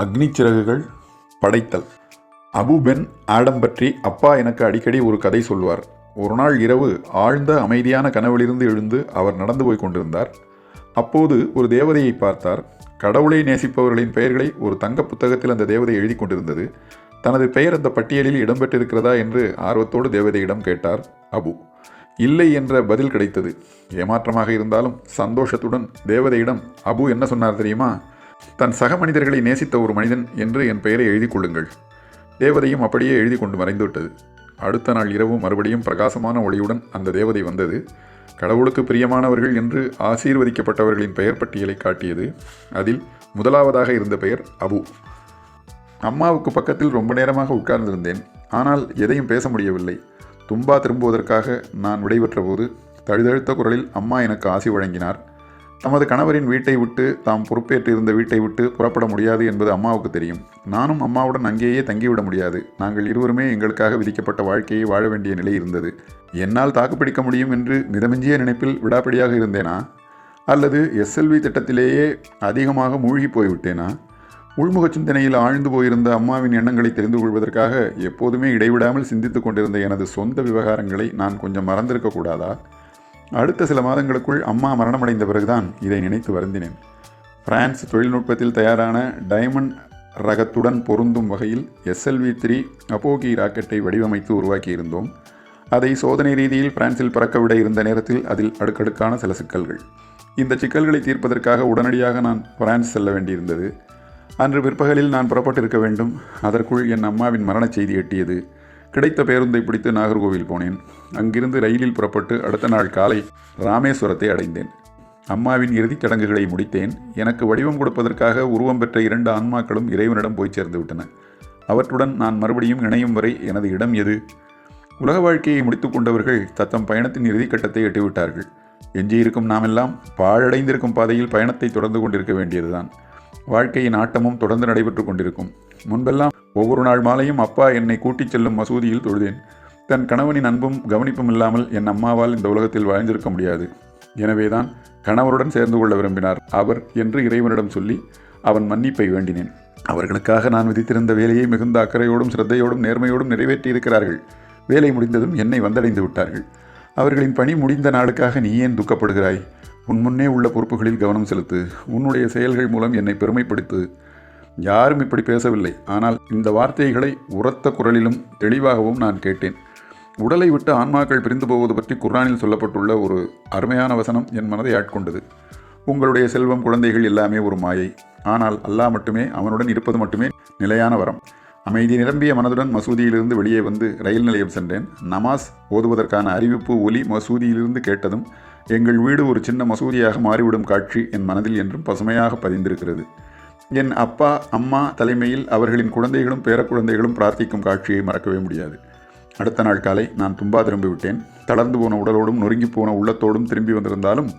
அக்னி சிறகுகள் படைத்தல். Abu pen Adam பற்றி அப்பா எனக்கு அடிக்கடி ஒரு கதை சொல்வார். ஒரு நாள் இரவு ஆழ்ந்த அமைதியான கனவிலிருந்து எழுந்து அவர் நடந்து போய் கொண்டிருந்தார். அப்போது ஒரு தேவதையை பார்த்தார். கடவுளை நேசிப்பவர்களின் பெயர்களை ஒரு தங்க புத்தகத்தில் அந்த தேவதை எழுதி கொண்டிருந்தது. தனது பெயர் அந்த பட்டியலில் இடம்பெற்றிருக்கிறதா என்று ஆர்வத்தோடு தேவதையிடம் கேட்டார் அபு. இல்லை என்ற பதில் கிடைத்தது. ஏமாற்றமாக இருந்தாலும் சந்தோஷத்துடன் தேவதையிடம் அபு என்ன சொன்னார் தெரியுமா? தன் சக மனிதர்களை நேசித்த ஒரு மனிதன் என்று என் பெயரை எழுதி கொள்ளுங்கள். தேவதையும் அப்படியே எழுதி கொண்டு மறைந்துவிட்டது அடுத்த நாள் இரவு மறுபடியும் பிரகாசமான ஒளியுடன் அந்த தேவதை வந்தது. கடவுளுக்கு பிரியமானவர்கள் என்று ஆசீர்வதிக்கப்பட்டவர்களின் பெயர் பட்டியலை காட்டியது. அதில் முதலாவதாக இருந்த பெயர் அபு. அம்மாவுக்கு பக்கத்தில் ரொம்ப நேரமாக உட்கார்ந்திருந்தேன். ஆனால் எதையும் பேச முடியவில்லை. தும்பா திரும்புவதற்காக நான் விடைபெற்ற போது தழுதழுத்த குரலில் அம்மா எனக்கு ஆசி வழங்கினார். தமது கணவரின் வீட்டை விட்டு தாம் பொறுப்பேற்று இருந்த வீட்டை விட்டு புறப்பட முடியாது என்பது அம்மாவுக்கு தெரியும். நானும் அம்மாவுடன் அங்கேயே தங்கிவிட முடியாது. நாங்கள் இருவருமே எங்களுக்காக விதிக்கப்பட்ட வாழ்க்கையை வாழ வேண்டிய நிலை இருந்தது. என்னால் தாக்குப்பிடிக்க முடியும் என்று மிதமிஞ்சிய நினைப்பில் விடாப்பிடியாக இருந்தேனா? அல்லது எஸ்எல்வி திட்டத்திலேயே அதிகமாக மூழ்கி போய்விட்டேனா? உள்முக சிந்தனையில் ஆழ்ந்து போயிருந்த அம்மாவின் எண்ணங்களை தெரிந்து கொள்வதற்காக எப்போதுமே இடைவிடாமல் சிந்தித்துக் கொண்டிருந்த எனது சொந்த விவகாரங்களை நான் கொஞ்சம் மறந்திருக்கக்கூடாதா அடுத்த சில மாதங்களுக்குள் அம்மா மரணமடைந்த பிறகுதான் இதை நினைத்து வருந்தினேன். பிரான்ஸ் தொழில்நுட்பத்தில் தயாரான டைமண்ட் ரகத்துடன் பொருந்தும் வகையில் எஸ்எல்வி த்ரீ அப்போகி ராக்கெட்டை வடிவமைத்து உருவாக்கியிருந்தோம். அதை சோதனை ரீதியில் பிரான்சில் பறக்கவிட இருந்த நேரத்தில் அதில் அடுக்கடுக்கான சில சிக்கல்கள். இந்த சிக்கல்களை தீர்ப்பதற்காக உடனடியாக நான் பிரான்ஸ் செல்ல வேண்டியிருந்தது. அன்று பிற்பகலில் நான் புறப்பட்டிருக்க வேண்டும். அதற்குள் என் அம்மாவின் மரணச் செய்தி எட்டியது. கிடைத்த பேருந்தை பிடித்து நாகர்கோவில் போனேன். அங்கிருந்து ரயிலில் புறப்பட்டு அடுத்த நாள் காலை ராமேஸ்வரத்தை அடைந்தேன். அம்மாவின் இறுதிச் சடங்குகளை முடித்தேன். எனக்கு வடிவம் கொடுப்பதற்காக உருவம் பெற்ற இரண்டு ஆன்மாக்களும் இறைவனிடம் போய் சேர்ந்து விட்டன. அவற்றுடன் நான் மறுபடியும் இணையும் வரை எனது இடம் எது? உலக வாழ்க்கையை முடித்துக்கொண்டவர்கள் தத்தம் பயணத்தின் இறுதிக்கட்டத்தை எட்டிவிட்டார்கள். எஞ்சியிருக்கும் நாமெல்லாம் பாழடைந்திருக்கும் பாதையில் பயணத்தை தொடர்ந்து கொண்டிருக்க வேண்டியதுதான். வாழ்க்கையின் ஆட்டமும் தொடர்ந்து நடைபெற்று கொண்டிருக்கும். முன்பெல்லாம் ஒவ்வொரு நாள் மாலையும் அப்பா என்னை கூட்டிச் செல்லும் மசூதியில் தொழுதேன். தன் கணவனின் அன்பும் கவனிப்பும் இல்லாமல் என் அம்மாவால் இந்த உலகத்தில் வாழ்ந்திருக்க முடியாது. எனவேதான் கணவருடன் சேர்ந்து கொள்ள விரும்பினார். அவர் என்று இறைவனிடம் சொல்லி அவன் மன்னிப்பை வேண்டினேன். அவர்களுக்காக நான் விதித்திருந்த வேலையை மிகுந்த அக்கறையோடும் சிரத்தையோடும் நேர்மையோடும் நிறைவேற்றியிருக்கிறார்கள். வேலை முடிந்ததும் என்னை வந்தடைந்து விட்டார்கள். அவர்களின் பணி முடிந்த நாளுக்காக நீ ஏன் துக்கப்படுகிறாய்? உன் முன்னே உள்ள பொறுப்புகளில் கவனம் செலுத்து. உன்னுடைய செயல்கள் மூலம் என்னை பெருமைப்படுத்து. யாரும் இப்படி பேசவில்லை. ஆனால் இந்த வார்த்தைகளை உரத்த குரலிலும் தெளிவாகவும் நான் கேட்டேன். உடலை விட்டு ஆன்மாக்கள் பிரிந்து போவது பற்றி குர்ஆனில் சொல்லப்பட்டுள்ள ஒரு அருமையான வசனம் என் மனதை ஆட்கொண்டது. உங்களுடைய செல்வம் குழந்தைகள் எல்லாமே ஒரு மாயை. ஆனால் அல்லாஹ் மட்டுமே அவனுடன் இருப்பது மட்டுமே நிலையான வரம். அமைதி நிரம்பிய மனதுடன் மசூதியிலிருந்து வெளியே வந்து ரயில் நிலையம் சென்றேன். நமாஸ் ஓதுவதற்கான அறிவிப்பு ஒலி மசூதியிலிருந்து கேட்டதும் எங்கள் வீடு ஒரு சின்ன மசூதியாக மாறிவிடும் காட்சி என் மனதில் என்றும் பசுமையாக பதிந்திருக்கிறது. என் அப்பா அம்மா தலைமையில் அவர்களின் குழந்தைகளும் பேரக்குழந்தைகளும் பிரார்த்திக்கும் காட்சியை மறக்கவே முடியாது. அடுத்த நாள் காலை நான் தும்பா திரும்பிவிட்டேன். தளர்ந்து போன உடலோடும் நொறுங்கி போன உள்ளத்தோடும் திரும்பி வந்திருந்தாலும்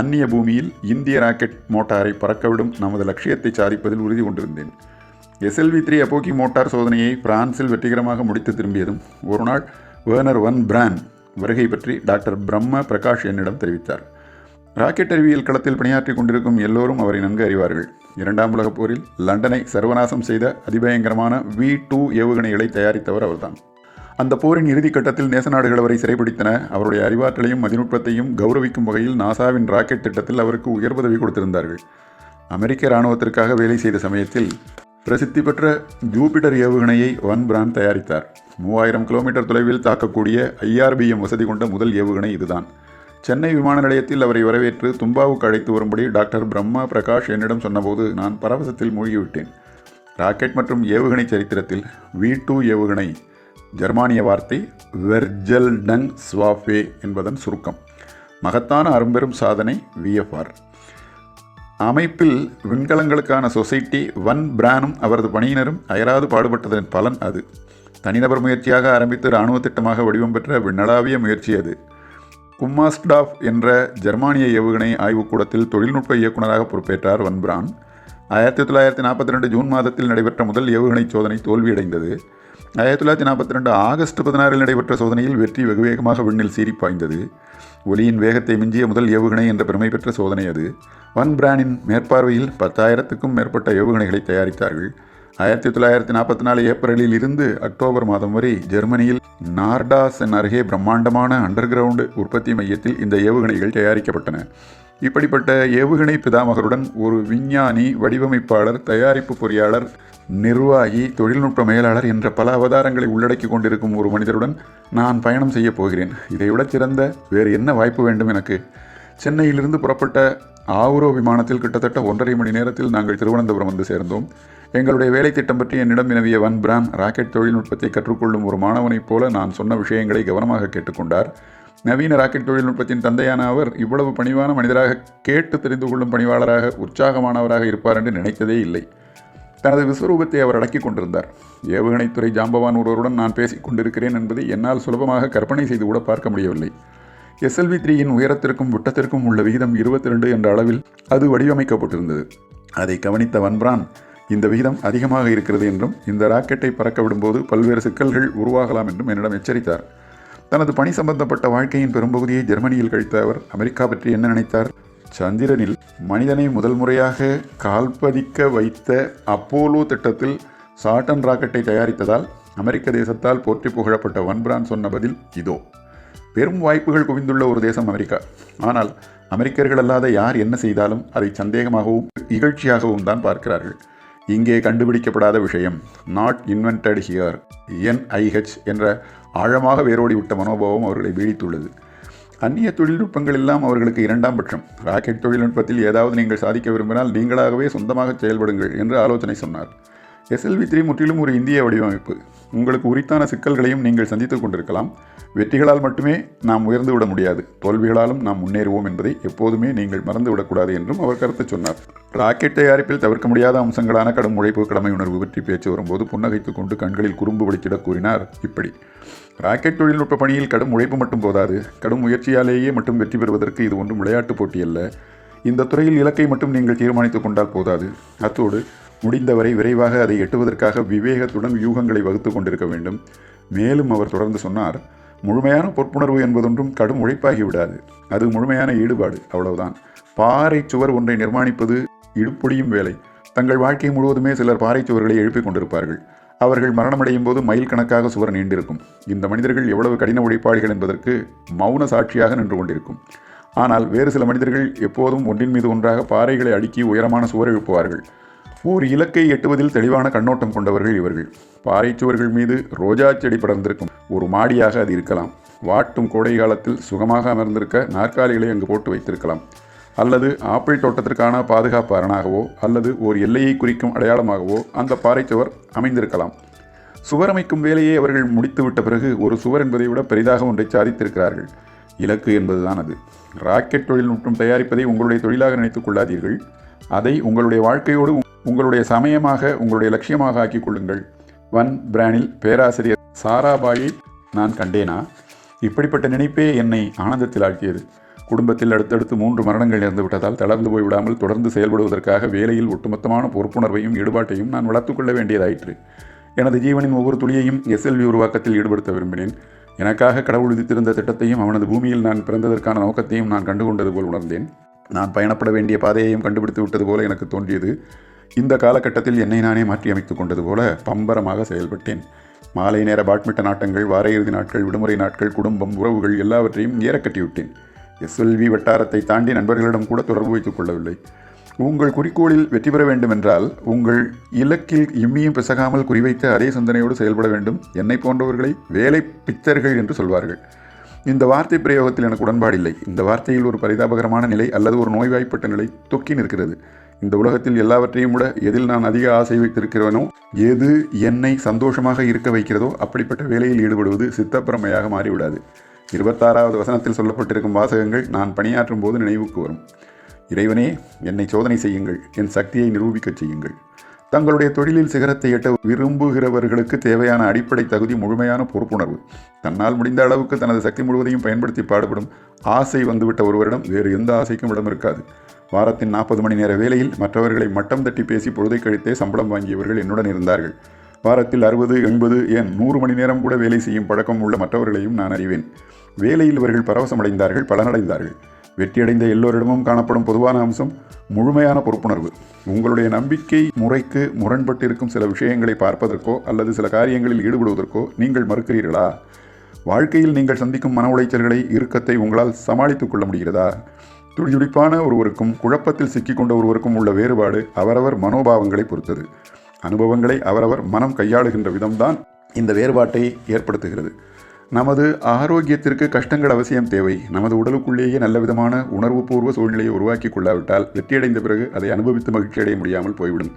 அந்நிய பூமியில் இந்திய ராக்கெட் மோட்டாரை பறக்கவிடும் நமது லட்சியத்தை சாதிப்பதில் உறுதி கொண்டிருந்தேன். எஸ்எல்வி த்ரீ அப்போக்கி மோட்டார் சோதனையை பிரான்சில் வெற்றிகரமாக முடித்து திரும்பியதும் ஒரு நாள் வேர்னர் ஒன் பிரான் வருகை பற்றி டாக்டர் பிரம்ம பிரகாஷ் என்னிடம் தெரிவித்தார். ராக்கெட் அறிவியல் களத்தில் பணியாற்றி கொண்டிருக்கும் எல்லோரும் அவரை நன்கு அறிவார்கள். இரண்டாம் உலகப் போரில் லண்டனை சர்வநாசம் செய்த அதிபயங்கரமான வி டூ ஏவுகணைகளை தயாரித்தவர் அவர்தான். அந்த போரின் இறுதி கட்டத்தில் நேச நாடுகள் அவரை சிறைபிடித்தன. அவருடைய அறிவாற்றலையும் மதிநுட்பத்தையும் கௌரவிக்கும் வகையில் நாசாவின் ராக்கெட் திட்டத்தில் அவருக்கு உயர் பதவி கொடுத்திருந்தார்கள். அமெரிக்க இராணுவத்திற்காக வேலை செய்த சமயத்தில் பிரசித்தி பெற்ற ஜூபிட்டர் ஏவுகணையை ஒன் பிரான் தயாரித்தார். மூவாயிரம் கிலோமீட்டர் தொலைவில் தாக்கக்கூடிய ஐஆர்பிஎம் வசதி கொண்ட முதல் ஏவுகணை இதுதான். சென்னை விமான நிலையத்தில் அவரை வரவேற்று தும்பாவுக்கு அழைத்து வரும்படி டாக்டர் பிரம்மா பிரகாஷ் என்னிடம் சொன்னபோது நான் பரவசத்தில் மூழ்கிவிட்டேன். ராக்கெட் மற்றும் ஏவுகணை சரித்திரத்தில் வி டூ ஏவுகணை ஜெர்மானிய வார்த்தை வெர்ஜல் டங் ஸ்வாஃபே என்பதன் சுருக்கம். மகத்தான அரும்பெரும் சாதனை விஎஃப்ஆர் அமைப்பில் விண்கலங்களுக்கான சொசைட்டி வன் பிரானும் அவரது பணியினரும் அயராது பாடுபட்டதன் பலன் அது. தனிநபர் முயற்சியாக ஆரம்பித்து இராணுவ திட்டமாக வடிவம் பெற்ற விண்ணளாவிய முயற்சி அது. கும்மாஸ்டாஃப் என்ற ஜெர்மானிய ஏவுகணை ஆய்வுக்கூடத்தில் தொழில்நுட்ப இயக்குநராக பொறுப்பேற்றார் வன் பிரான் ஆயிரத்தி தொள்ளாயிரத்தி நாற்பத்தி ரெண்டு ஜூன் மாதத்தில் நடைபெற்ற முதல் ஏவுகணை சோதனை தோல்வியடைந்தது. ஆயிரத்தி தொள்ளாயிரத்தி நாற்பத்தி ரெண்டு ஆகஸ்ட் பதினாறில் நடைபெற்ற சோதனையில் வெற்றி வெகு வேகமாக விண்ணில் சீறி பாய்ந்தது ஒலியின் வேகத்தை மிஞ்சிய முதல் ஏவுகணை என்ற பெருமை பெற்ற சோதனை அது. வன் பிரானின் மேற்பார்வையில் பத்தாயிரத்துக்கும் மேற்பட்ட ஏவுகணைகளை தயாரித்தார்கள். ஆயிரத்தி தொள்ளாயிரத்தி நாற்பத்தி நாலு ஏப்ரலில் இருந்து அக்டோபர் மாதம் வரை ஜெர்மனியில் நார்டாசன் அருகே பிரம்மாண்டமான அண்டர் கிரவுண்டு உற்பத்தி மையத்தில் இந்த ஏவுகணைகள் தயாரிக்கப்பட்டன. இப்படிப்பட்ட ஏவுகணை பிதாமகருடன் ஒரு விஞ்ஞானி வடிவமைப்பாளர் தயாரிப்பு பொறியாளர் நிர்வாகி தொழில்நுட்ப மேலாளர் என்ற பல அவதாரங்களை உள்ளடக்கி கொண்டிருக்கும் ஒரு மனிதருடன் நான் பயணம் செய்யப் போகிறேன். இதைவிட சிறந்த வேறு என்ன வாய்ப்பு வேண்டும் எனக்கு? சென்னையிலிருந்து புறப்பட்ட ஆவுரோ விமானத்தில் கிட்டத்தட்ட ஒன்றரை மணி நேரத்தில் நாங்கள் திருவனந்தபுரம் வந்து சேர்ந்தோம். எங்களுடைய வேலை திட்டம் பற்றி என்னிடம் வினவிய வன் பிராம் ராக்கெட் தொழில்நுட்பத்தை கற்றுக்கொள்ளும் ஒரு மாணவனைப் போல நான் சொன்ன விஷயங்களை கவனமாக கேட்டுக்கொண்டார் நவீன ராக்கெட் தொழில்நுட்பத்தின் தந்தையான அவர் இவ்வளவு பணிவான மனிதராக கேட்டு தெரிந்து கொள்ளும் பணிவாளராக உற்சாகமானவராக இருப்பார் என்று நினைத்ததே இல்லை. தனது விஸ்வரூபத்தை அவர் அடக்கிக் கொண்டிருந்தார். ஏவுகணைத்துறை ஜாம்பவான் ஒருவருடன் நான் பேசிக் கொண்டிருக்கிறேன் என்பதை என்னால் சுலபமாக கற்பனை செய்து கூட பார்க்க முடியவில்லை. எஸ்எல்வி த்ரீயின் உயரத்திற்கும் விட்டத்திற்கும் உள்ள விகிதம் இருபத்தி ரெண்டு என்ற அளவில் அது வடிவமைக்கப்பட்டிருந்தது. அதை கவனித்த வன்பிரான் இந்த விகிதம் அதிகமாக இருக்கிறது என்றும் இந்த ராக்கெட்டை பறக்க விடும்போது பல்வேறு சிக்கல்கள் உருவாகலாம் என்றும் என்னிடம் எச்சரித்தார். தனது பணி சம்பந்தப்பட்ட வாழ்க்கையின் பெரும்பகுதியை ஜெர்மனியில் கழித்த அவர் அமெரிக்கா பற்றி என்ன நினைத்தார்? சந்திரனில் மனிதனை முதல் முறையாக கால்பதிக்க வைத்த அப்போலோ திட்டத்தில் சாட்டன் ராக்கெட்டை தயாரித்ததால் அமெரிக்க தேசத்தால் போற்றி புகழப்பட்ட வன்பிரான் சொன்ன பதில் இதோ. பெரும் வாய்ப்புகள் குவிந்துள்ள ஒரு தேசம் அமெரிக்கா. ஆனால் அமெரிக்கர்கள் அல்லாத யார் என்ன செய்தாலும் அதை சந்தேகமாகவும் இகழ்ச்சியாகவும் தான் பார்க்கிறார்கள். இங்கே கண்டுபிடிக்கப்படாத விஷயம் நாட் இன்வென்டட் ஹியர் என்ஐஹெச் என்ற ஆழமாக வேரோடி விட்ட மனோபாவம் அவர்களை பீடித்துள்ளது அந்நிய தொழில்நுட்பங்கள் எல்லாம் அவர்களுக்கு இரண்டாம் பட்சம். ராக்கெட் தொழில்நுட்பத்தில் ஏதாவது நீங்கள் சாதிக்க விரும்பினால் நீங்களாகவே சொந்தமாக செயல்படுங்கள் என்று ஆலோசனை சொன்னார். எஸ்எல்வி த்ரீ முற்றிலும் ஒரு இந்திய வடிவமைப்பு. உங்களுக்கு உரித்தான சிக்கல்களையும் நீங்கள் சந்தித்துக் கொண்டிருக்கலாம். வெற்றிகளால் மட்டுமே நாம் உயர்ந்து விட முடியாது. தோல்விகளாலும் நாம் முன்னேறுவோம் என்பதை எப்போதுமே நீங்கள் மறந்துவிடக்கூடாது என்றும் அவர் கருத்து சொன்னார். ராக்கெட் தயாரிப்பில் தவிர்க்க முடியாத அம்சங்களான கடும் உழைப்பு கடமை உணர்வு பற்றி பேச்சு வரும்போது புன்னகைத்துக் கொண்டு கண்களில் குறும்பு வடித்திட கூறினார். இப்படி. ராக்கெட் தொழில்நுட்ப பணியில் கடும் உழைப்பு மட்டும் போதாது. கடும் முயற்சியாலேயே மட்டும் வெற்றி பெறுவதற்கு இது ஒன்றும் விளையாட்டுப் போட்டி அல்ல. இந்த துறையில் இலக்கை மட்டும் நீங்கள் தீர்மானித்துக் கொண்டால் போதாது. அத்தோடு முடிந்தவரை விரைவாக அதை எட்டுவதற்காக விவேகத்துடன் வியூகங்களை வகுத்து கொண்டிருக்க வேண்டும். மேலும் அவர் தொடர்ந்து சொன்னார் முழுமையான பொறுப்புணர்வு என்பதொன்றும் கடும் உழைப்பாகி விடாது. அது முழுமையான ஈடுபாடு அவ்வளவுதான். பாறை சுவர் ஒன்றை நிர்மாணிப்பது இடுப்பொடியும் வேலை. தங்கள் வாழ்க்கை முழுவதுமே சிலர் பாறை சுவர்களை எழுப்பிக் கொண்டிருப்பார்கள். அவர்கள் மரணமடையும் போது மைல் கணக்காக சுவர் நீண்டிருக்கும். இந்த மனிதர்கள் எவ்வளவு கடின உழைப்பாளிகள் என்பதற்கு மௌன சாட்சியாக நின்று கொண்டிருக்கும். ஆனால் வேறு சில மனிதர்கள் எப்போதும் ஒன்றின் மீது ஒன்றாக பாறைகளை அடுக்கி உயரமான சுவர் எழுப்புவார்கள். ஓர் இலக்கை எட்டுவதில் தெளிவான கண்ணோட்டம் கொண்டவர்கள் இவர்கள். பாறைச்சுவர்கள் மீது ரோஜா செடி படர்ந்திருக்கும் ஒரு மாடியாக அது இருக்கலாம். வாட்டும் கோடை காலத்தில் சுகமாக அமர்ந்திருக்க நாற்காலிகளை அங்கு போட்டு வைத்திருக்கலாம். அல்லது ஆப்பிள் தோட்டத்திற்கான பாதுகாப்பு அரணாகவோ அல்லது ஓர் எல்லையை குறிக்கும் அடையாளமாகவோ அந்த பாறைச்சுவர் அமைந்திருக்கலாம். சுவர் அமைக்கும் வேலையை அவர்கள் முடித்துவிட்ட பிறகு ஒரு சுவர் என்பதை விட பெரிதாக ஒன்றை சாதித்திருக்கிறார்கள். இலக்கு என்பதுதான் அது. ராக்கெட் தொழில்நுட்பம் தயாரிப்பதை உங்களுடைய தொழிலாக நினைத்துக் கொள்ளாதீர்கள். அதை உங்களுடைய வாழ்க்கையோடு உங்களுடைய சமயமாக உங்களுடைய லட்சியமாக ஆக்கிக் கொள்ளுங்கள். வன் பிரானில் பேராசிரியர் சாராபாயை நான் கண்டேனா? இப்படிப்பட்ட நினைப்பே என்னை ஆனந்தத்தில் ஆழ்த்தியது. குடும்பத்தில் அடுத்தடுத்து மூன்று மரணங்கள் நேர்ந்து விட்டதால் தளர்ந்து போய்விடாமல் தொடர்ந்து செயல்படுவதற்காக வேலையில் ஒட்டுமொத்தமான பொறுப்புணர்வையும் ஈடுபாட்டையும் நான் வளர்த்துக்கொள்ள வேண்டியதாயிற்று. எனது ஜீவனின் ஒவ்வொரு துளியையும் எஸ்எல்வி உருவாக்கத்தில் ஈடுபடுத்த விரும்பினேன். எனக்காக கடவுள் விதித்திருந்த திட்டத்தையும் அவனது பூமியில் நான் பிறந்ததற்கான நோக்கத்தையும் நான் கண்டுகொண்டது போல் உணர்ந்தேன். நான் பயணப்பட வேண்டிய பாதையையும் கண்டுபிடித்து விட்டது போல எனக்கு தோன்றியது. இந்த காலகட்டத்தில் என்னை நானே மாற்றியமைத்துக் கொண்டது போல பம்பரமாக செயல்பட்டேன். மாலை நேர பேட்மிண்டன் ஆட்டங்கள் வார இறுதி நாட்கள் விடுமுறை நாட்கள் குடும்பம் உறவுகள் எல்லாவற்றையும் ஏறக்கட்டிவிட்டேன் எஸ்எல்வி வட்டாரத்தை தாண்டி நண்பர்களிடம் கூட தொடர்பு வைத்துக் கொள்ளவில்லை. உங்கள் குறிக்கோளில் வெற்றி பெற வேண்டுமென்றால் உங்கள் இலக்கில் இம்மியும் பிசகாமல் குறிவைத்த அதே சிந்தனையோடு செயல்பட வேண்டும். என்னை போன்றவர்களை வேலை பித்தர்கள் என்று சொல்வார்கள். இந்த வார்த்தை பிரயோகத்தில் எனக்கு உடன்பாடில்லை. இந்த வார்த்தையில் ஒரு பரிதாபகரமான நிலை அல்லது ஒரு நோய்வாய்ப்பட்ட நிலை தொக்கி நிற்கிறது. இந்த உலகத்தில் எல்லாவற்றையும் விட எதில் நான் அதிக ஆசை வைத்திருக்கிறவனோ எது என்னை சந்தோஷமாக இருக்க வைக்கிறதோ அப்படிப்பட்ட வேலையில் ஈடுபடுவது சித்தப்பிரமையாக மாறிவிடாது. இருபத்தாறாவது வசனத்தில் சொல்லப்பட்டிருக்கும் வாசகங்கள் நான் பணியாற்றும் போது நினைவுக்கு வரும். இறைவனே என்னை சோதனை செய்யுங்கள் என் சக்தியை நிரூபிக்கச் செய்யுங்கள். தங்களுடைய தொழிலில் சிகரத்தை எட்ட விரும்புகிறவர்களுக்கு தேவையான அடிப்படை தகுதி முழுமையான பொறுப்புணர்வு. தன்னால் முடிந்த அளவுக்கு தனது சக்தி முழுவதையும் பயன்படுத்தி பாடுபடும் ஆசை வந்துவிட்ட ஒருவரிடம் வேறு எந்த ஆசைக்கும் இடம் இருக்காது. வாரத்தின் நாற்பது மணி நேர வேலையில் மற்றவர்களை மட்டம் தட்டி பேசி பொழுதை கழித்தே சம்பளம் வாங்கியவர்கள் என்னுடன் இருந்தார்கள். வாரத்தில் அறுபது எண்பது ஏன் நூறு மணி நேரம் கூட வேலை செய்யும் பழக்கம் உள்ள மற்றவர்களையும் நான் அறிவேன். வேலையில் இவர்கள் பரவசமடைந்தார்கள் பலனடைந்தார்கள். வெற்றியடைந்த எல்லோரிடமும் காணப்படும் பொதுவான அம்சம் முழுமையான பொறுப்புணர்வு. உங்களுடைய நம்பிக்கை முறைக்கு முரண்பட்டிருக்கும் சில விஷயங்களை பார்ப்பதற்கோ அல்லது சில காரியங்களில் ஈடுபடுவதற்கோ நீங்கள் மறுக்கிறீர்களா? வாழ்க்கையில் நீங்கள் சந்திக்கும் மன உளைச்சல்களை இறுக்கத்தை உங்களால் சமாளித்துக் கொள்ள முடிகிறதா? துடிதுடிப்பான ஒருவருக்கும் குழப்பத்தில் சிக்கிக்கொண்ட ஒருவருக்கும் உள்ள வேறுபாடு அவரவர் மனோபாவங்களை பொறுத்தது. அனுபவங்களை அவரவர் மனம் கையாளுகின்ற விதம்தான் இந்த வேறுபாட்டை ஏற்படுத்துகிறது. நமது ஆரோக்கியத்திற்கு கஷ்டங்கள் அவசியம் தேவை. நமது உடலுக்குள்ளேயே நல்ல விதமான உணர்வுபூர்வ சூழ்நிலையை உருவாக்கி கொள்ளாவிட்டால் வெற்றியடைந்த பிறகு அதை அனுபவித்து மகிழ்ச்சி அடைய முடியாமல் போய்விடும்.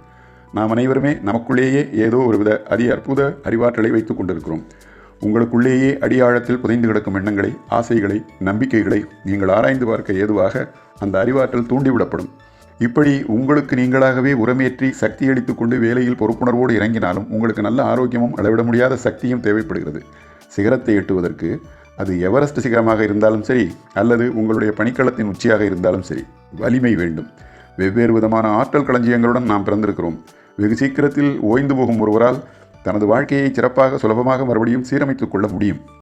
நாம் அனைவருமே நமக்குள்ளேயே ஏதோ ஒருவித அதி அற்புத அறிவாற்றலை வைத்துக் கொண்டிருக்கிறோம். உங்களுக்குள்ளேயே அடியாழத்தில் புதைந்து கிடக்கும் எண்ணங்களை ஆசைகளை நம்பிக்கைகளை நீங்கள் ஆராய்ந்து பார்க்க ஏதுவாக அந்த அறிவாற்றல் தூண்டிவிடப்படும். இப்படி உங்களுக்கு நீங்களாகவே உரமேற்றி சக்தி அளித்து கொண்டு வேலையில் பொறுப்புணர்வோடு இறங்கினாலும் உங்களுக்கு நல்ல ஆரோக்கியமும் அளவிட முடியாத சக்தியும் தேவைப்படுகிறது. சிகரத்தை எட்டுவதற்கு அது எவரெஸ்ட் சிகரமாக இருந்தாலும் சரி அல்லது உங்களுடைய பணிக்களத்தின் உச்சியாக இருந்தாலும் சரி வலிமை வேண்டும். வெவ்வேறு விதமான ஆற்றல் களஞ்சியங்களுடன் நாம் பிறந்திருக்கிறோம். வெகு சீக்கிரத்தில் ஓய்ந்து போகும் ஒருவரால் தனது வாழ்க்கையை சிறப்பாக சுலபமாக மறுபடியும் சீரமைத்துக் கொள்ள முடியும்.